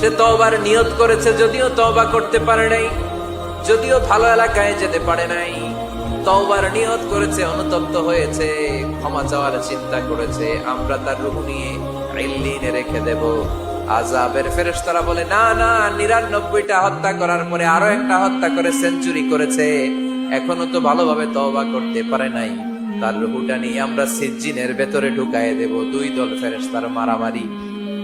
সে তওবার নিয়ত করেছে, যদিও তওবা করতে পারে নাই, যদিও ভালো এলাকায় যেতে পারে নাই। নিয়ত করেছে, অনুতপ্ত হয়েছে, ক্ষমা চাওয়ার চিন্তা করেছে, আমরা তার নিয়ে রেখে দেব। আজাবের ফেরেশতারা বলে, না না, নিরানব্বইটা হত্যা করার পরে আরও একটা হত্যা করে সেঞ্চুরি করেছে। এখনও তো ভালোভাবে তওবা করতে পারে নাই। তার রুহুটা নিয়ে আমরা সিজ্জিনের ভেতরে ঢুকায় দেব। দুই দল ফেরেশতার মারামারি।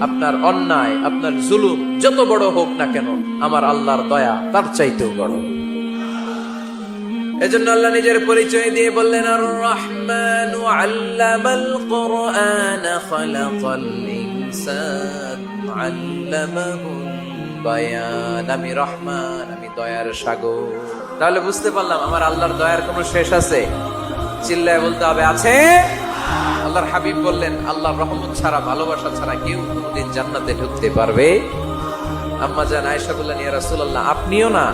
আপনার অন্যায়, আপনার জুলুম যত বড় হোক না কেন, আমার আল্লাহর দয়া তার চাইতেও বড়। এজন্য আল্লাহ নিজের পরিচয় দিয়ে বললেন আর রহমান আল্লামাল কোরআন খালাকাল ইনসান বায়ান। আমি রহমান, আমি দয়ার সাগর। তাহলে বুঝতে পারলাম আমার আল্লাহর দয়ার কোনো শেষ আছে? চিল্লায় বলতে হবে, আছে? আল্লাহর হাবিব বললেন, আল্লাহর রহমত ছাড়া, ভালোবাসা ছাড়া কেউ কোনোদিন জান্নাতে ঢুকতে পারবে। আম্মা জান, আয়েশা বললেন, ইয়া রাসূলুল্লাহ, আপনিও না?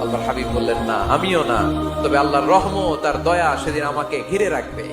আল্লাহর হাবিব বললেন, না, আমিও না। তবে আল্লাহর রহমত আর দয়া সেদিন আমাকে ঘিরে রাখবে।